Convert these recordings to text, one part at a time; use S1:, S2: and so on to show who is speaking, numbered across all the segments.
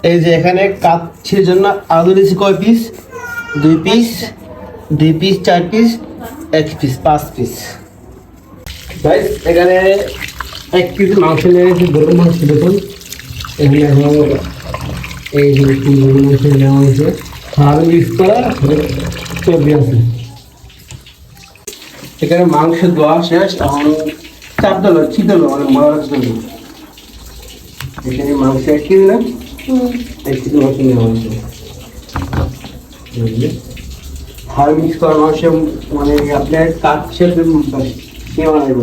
S1: এই যে এখানে কাচ্ছির জন্য আলু দিয়েছি কয় পিস দুই পিস দুই পিস চার পিস এক পিস পাঁচ পিস ভাই এখানে এক পিস মাংস নিয়ে গরুর মাংস দেখুন এখানে এই গরুর মাংস নেওয়া হয়েছে। হাড় মিক্স করা চর্বি আছে। এখানে মাংস দেওয়া শেষ, এখন চাপ দিল চিতল মানে মরা এখানে মাংস এক কেজি না এক কেজি মাংস? হাড় মিক্স করা মাংস মানে আপনার কাচ্ছে কে বানাইব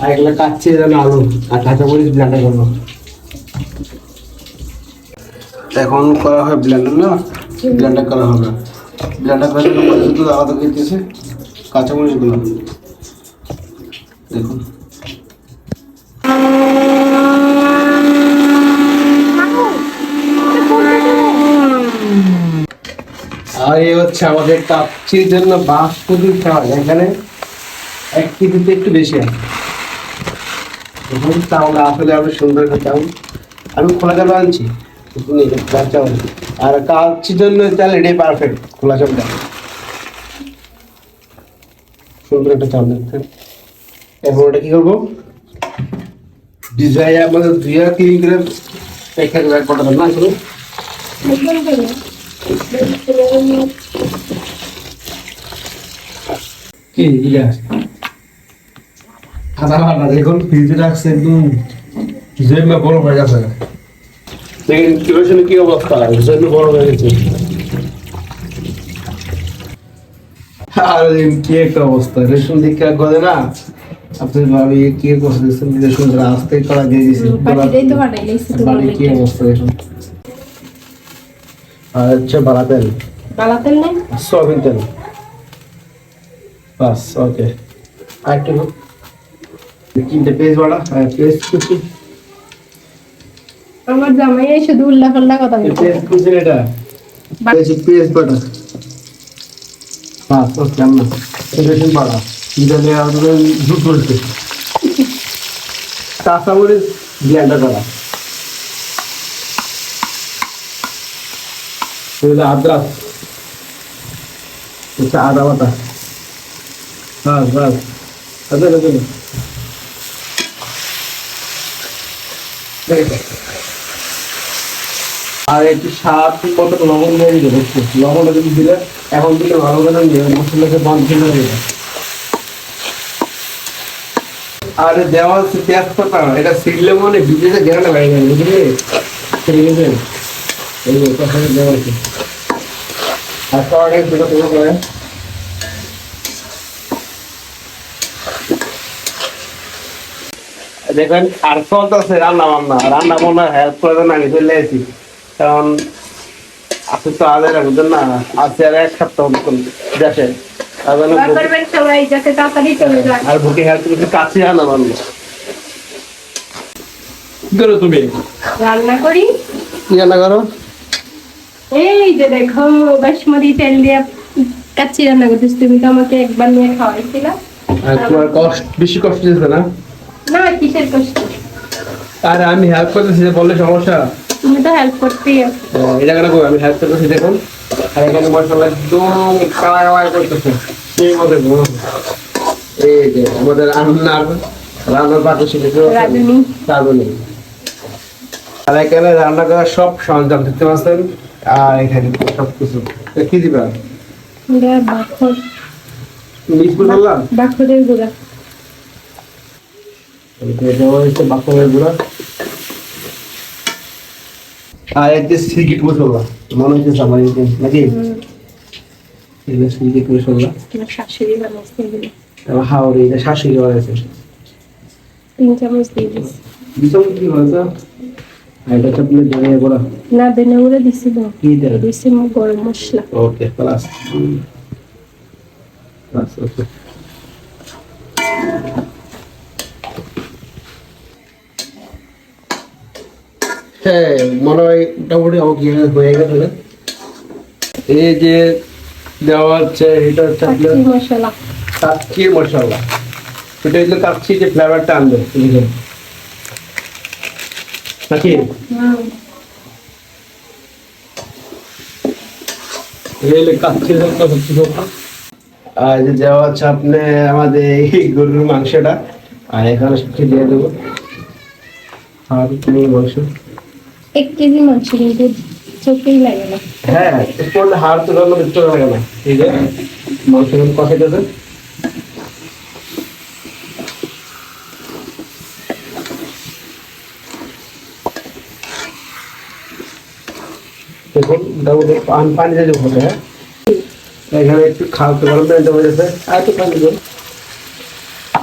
S1: আর এগুলো কাচ্ছে যেন আলু আর কাঁচা মরিচ ব্লেন্ডার করব। এখন করা হয় ব্লেন্ডার না? ব্লেন্ডার করা হবে। ব্লেন্ডার করার জন্য আলাদা করতেছে কাঁচা আর এই হচ্ছে আমাদের কাপচির জন্য বাঁশপতির চাল। এখানে এক কেজিতে একটু বেশি আছে চাউল আসলে আরও সুন্দর একটা চাউল আমি খোলা চাল আনছি চাউল আর কাপচির জন্য চাল এটাই পারফেক্ট খোলা চাউলটা সুন্দর একটা চাউল দেখতে এখন ওটা কি করব? ডিজাইন আমাদের দুই আর তিন প্যাকেট ব্যাগ না এটা আদা বাটা দেখুন ফ্রিজে রাখছে একদম। জেমে বড় হয়ে গেছে। দেখেন কিরোসিনের কি অবস্থা? জেমে বড় হয়ে গেছে। আর কি একটা অবস্থা? রেশন না? আপনি ভাবি কি করছে? দেখছেন রেশন আসতে করা দিয়ে দিয়েছে কি অবস্থা দেখুন আর হচ্ছে বাড়া তেল
S2: বালা তেল নেই?
S1: সয়াবিন তেল। বাস ওকে। আর একটু তিনটে পেজ বাড়া পেজ কুচি।
S2: আমার জামাই শুধু উল্লা পাল্লা কথা বলছে
S1: পেজ কুচি এটা। পেজ বাটা। বাস ওকে আমরা পেজ বাড়া আর কাঁচামরিচ ব্লেন্ডার করা এটা আদ্রাক এটা আর একটু স্বাদ মতো লবণ দিয়ে দিতে দেখছি লবণটা যদি দিলে এখন দিলে ভালো করে দিয়ে মশলাকে বন্ধ করে দেবে আর দেওয়া পেঁয়াজ পাতা এটা শিখলে মনে বিজেতে গেরানো বাইরে বুঝলি ঠিক আছে এই যে কথা দেওয়া আছে আর কড়াই দুটো তোমার করে দেখেন আর চলতেছে রান্না বান্না। রান্না বান্না হেল্প করে দেন আমি চলে আসি। কারণ আপনি তো আগে বুঝলেন না আছে আর এক সপ্তাহ মতন দেশে আর বুকে হেল্প করতে কাছে রান্না বান্না। কি করো তুমি?
S2: রান্না করি।
S1: কি রান্না করো?
S2: এই যে দেখো বাসমতি তেল দিয়ে কাচ্চি রান্না করতেছ। তুমি তো আমাকে একবার নিয়ে খাওয়াইছিলা।
S1: আর তোমার কষ্ট বেশি কষ্ট না?
S2: না কিসের কষ্ট?
S1: আর আমি হেল্প করতেছি বললে সমস্যা।
S2: তুমি তো হেল্প করতেই
S1: এটা কেন? আমি হেল্প করতেছি দেখুন। আর এখানে মশলা একদম কালা কালা করতেছে। সেই মতো এই যে আমাদের রান্নার রান্নার পাত্র।
S2: রাঁধুনি।
S1: আর এখানে রান্না করার সব সরঞ্জাম দেখতে পাচ্ছেন। আর এখানে সব কিছু কি দিবা?
S2: বাখর।
S1: মিক্স বললাম
S2: বাখরের গুঁড়া।
S1: দেওয়া হয়েছে বাথরুমের গুঁড়া। আর এতে সিগারেট মশলা মনে হচ্ছে আমার এতে নাকি? এগুলো সিগারেট মশলা
S2: শাশুড়ি
S1: তারপর হাওড়ি এটা
S2: তিন চামচ দিয়ে
S1: এটা ধনিয়া গুঁড়া
S2: না বেনে গুঁড়া দিছি না
S1: কি দেয়
S2: দিছি গরম মশলা।
S1: ওকে প্লাস প্লাস ওকে। হ্যাঁ মনে হয় মোটামুটি হয়ে গেছে এই যে দেওয়া হচ্ছে এটা হচ্ছে আপনার
S2: কাচ্চি মশলা।
S1: কাচ্চি মশলা। এটা কাচ্চি যে ফ্লেভারটা আনবে নাকি? আর যাওয়া আপনি আমাদের এই গরুর মাংসটা আর এখানে সবকে দিয়ে দেবো। আর তুমি মাংস
S2: এক কেজি মাংস কিন্তু চোখেই লাগে না।
S1: হ্যাঁ হাড় তোলার মধ্যে মানে চোখ লাগে না। ঠিক আছে মাংস কষাইতেছে। দেখুন দাও পান পানি দিয়ে দেবো হ্যাঁ এখানে একটু খাওয়াতে দেবো যাতে। আর একটু পানি দেবো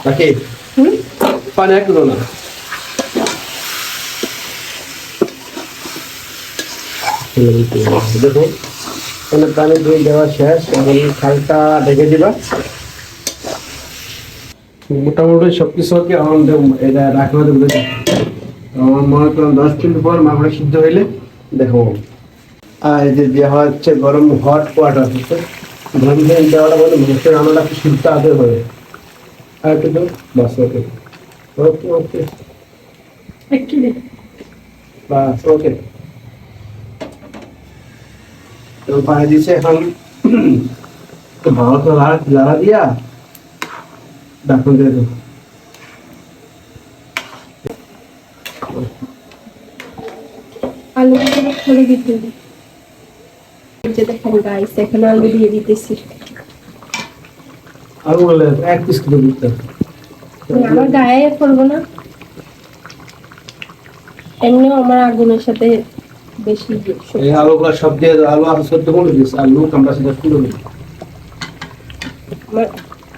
S1: নাকি পানি একটু না। দেখুন এখানে পানি দিয়ে দেওয়া শেষ। এখন খালটা ঢেকে দিবা। মোটামুটি সব কিছু আর কি আমার দেব- এটা রাখা দেবো আমার মনে করেন দশ মিনিট পর মাংসটা সিদ্ধ হইলে দেখো যে দেওয়া হচ্ছে গরম হট ওয়াটার হচ্ছে। গরম জল দেওয়াটা বলে রান্নাটা একটু সিদ্ধ আগে হবে আর একটু দাও বাস ওকে। ওকে ওকে। বাস ওকে। তো পানি দিছে এখন। তো ভালো তো লাড়া লাড়া দিয়া ডাকুন দিয়ে দেবো
S2: আলু করে দিতে দেখেন গাইস এখন আলু দিয়ে দিতেছি।
S1: আর বলে এক পিস কিলো দিতে
S2: আমার গায়ে পড়ব না। এমনিও আমার আগুনের সাথে বেশি।
S1: এই আলুগুলো সব দিয়ে আলু করে দিস আমরা সেটা তুলে দিই।
S2: আমার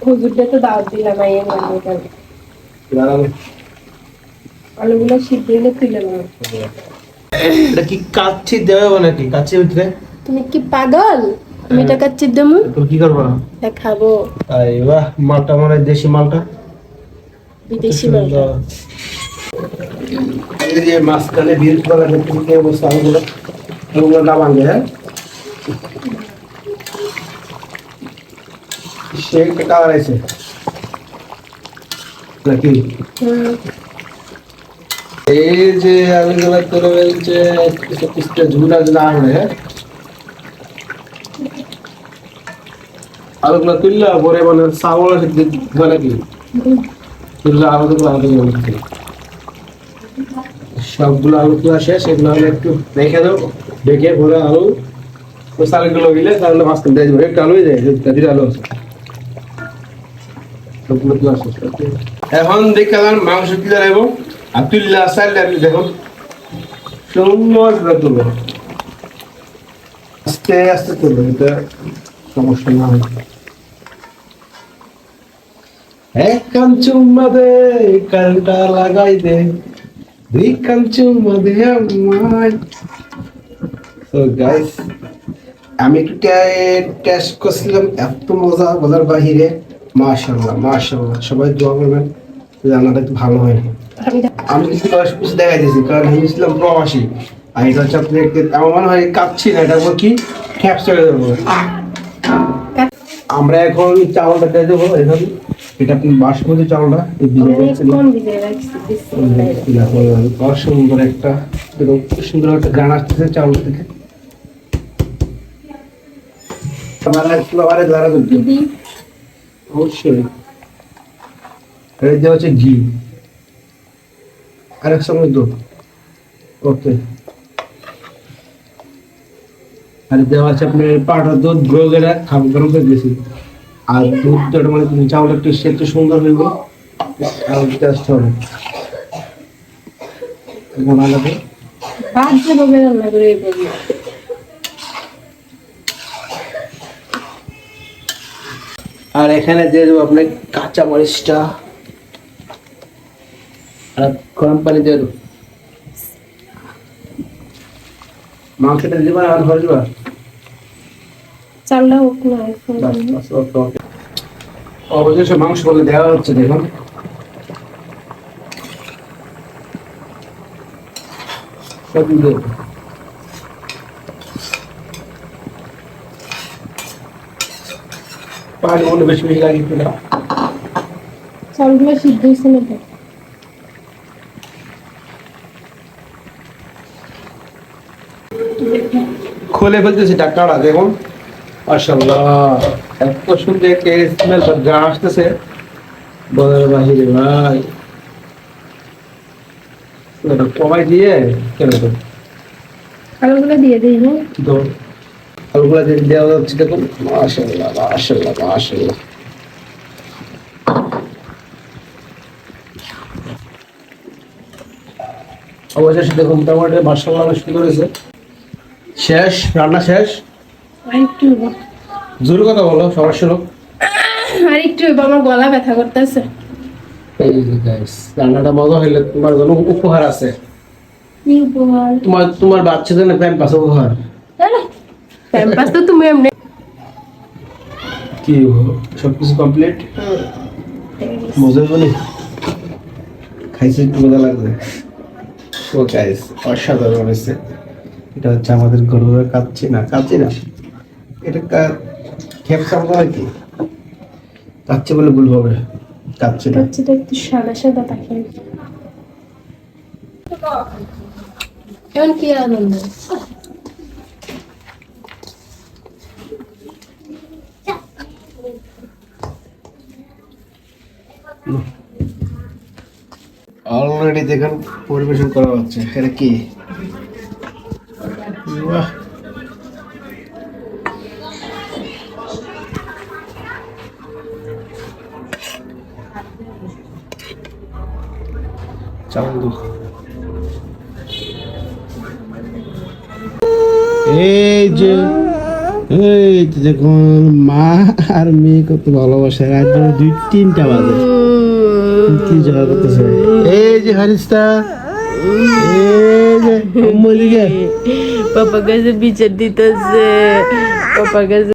S2: হুজুরটা তো দাওয়াত দিলাম এই।
S1: আর
S2: আলুগুলো সিদ্ধ হলে তুলে নেব।
S1: এটা কি কাচ্ছি দেওয়া নাকি? কাচ্ছির ভিতরে?
S2: তুমি কি পাগল? আমি এটা কাচ্ছি দেবো।
S1: তুমি কি করব?
S2: খাব
S1: আরে বাহ মালটা মানে দেশি মালটা?
S2: বিদেশি মাংস
S1: এই যে মাঝখানে বিল করা দেখতে অবস্থা আলুগুলো আলুগুলো না ভাঙে হ্যাঁ? সে কালার আছে। নাকি। এই যে আলুগুলো করে বলছে কিছু কিছু ঝুলা না হলে হ্যাঁ? তুললে পরে মানে দিবে আলুগুলো আলু দিবে সবগুলো আলু তোলা শেষ এগুলো হলে একটু রেখে দাও রেখে আলু। গেলে তাহলে দিয়ে দেবো। একটু আলুই আলু আছে। সবগুলো তোলা শেষ। এখন দেখে গেলাম মাংস তুলে নেব আর তুললে সাইডে আপনি দেখুন। সুন্দর তুলবে আস্তে আস্তে তুলবে এটা সমস্যা না। এক কান চুম্মা দে কানটা লাগাই দে দুই কান চুম্মা দে আমায়। তো গাইস আমি একটু টেস্ট করছিলাম এত মজা বলার বাহিরে। মাশাল্লাহ মাশাল্লাহ সবাই দোয়া করবেন রান্নাটা একটু ভালো হয়।
S2: আমি দেখ-
S1: কিছু দেখাই দিয়েছি কারণ আমি ছিলাম প্রবাসী। আর এটা হচ্ছে আপনি আমার মনে হয় কাঁপছি না এটা কি ক্যাপচার দেবো। আমরা এখন চাউলটা দিয়ে দেবো এখন এটা আপনি বাসমতি চাউলটা? সুন্দর একটা সুন্দর একটা গান আসতেছে চাউল থেকে অবশ্যই। যে হচ্ছে ঘি। আরেক সঙ্গে দুধ। ওকে। আর দেওয়া আছে আপনার পাটা দুধ গ্রোগেরা খাব গরম করে দিয়েছি। আর দুধটা মানে চাউল একটু সেদ্ধ সুন্দর আর হবে। লাগে
S2: ভাত যেভাবে রান্না করে এই
S1: আর এখানে দিয়ে দেবো আপনার কাঁচা মরিচটা আর গরম পানি দিয়ে দেবো। মাংসটা দিবা আর ভরে দিবা
S2: চালটা হোক না।
S1: অবশেষে মাংস বলে দেওয়া হচ্ছে দেখুন। পানি মনে বেশি বেশি লাগে
S2: চালগুলো সিদ্ধ হয়েছে না
S1: খুলে ফেলতেছি টাকাটা দেখুন। এত সুন্দর একটা স্মেল গা আসতেছে। বাহিরে ভাই কমাই দিয়ে কেন তো
S2: আলুগুলো দিয়ে দিই হ্যাঁ।
S1: তো আলুগুলা দিয়ে দেওয়া যাচ্ছে দেখুন। অবশেষে মার্শাল্লাহ অনেক সুন্দর হয়েছে। শেষ রান্না শেষ?
S2: আর একটু হইবো।
S1: জোর কথা বলো সবার শুনো
S2: আর একটু হইবো, আমার গলা ব্যথা করতেছে।
S1: এই যে guys, রান্নাটা মজা হইলে তোমার জন্য উপহার আছে।
S2: কি উপহার?
S1: তোমার তোমার বাচ্চাদের প্যান্ট উপহার।
S2: প্যাম্পাস তো তুমি এমনি
S1: কি সবকিছু কমপ্লিট মজা খাইছে একটু মজা লাগবে। ও গাইস অসাধারণ হয়েছে। এটা হচ্ছে আমাদের গরুর কাচ্ছি না কাচ্ছি না। এটা খেপসা মতো আর কি? কাচ্ছি বলে ভুল হবে কাচ্ছি না।
S2: হচ্ছে একটু সাদা সাদা থাকে এখন কি আনন্দ।
S1: অলরেডি দেখুন পরিবেশন করা হচ্ছে। এটা কি? এই যে, এই দেখুন, মা আর মেয়ে কত ভালোবাসে, রাত দুই, তিনটা বাজে। কি ঝগড়া করতেছে? এই যে হারিস্তা, এই যে
S3: পাপা কাছে বিচার দিতেছে। পাপা কাছে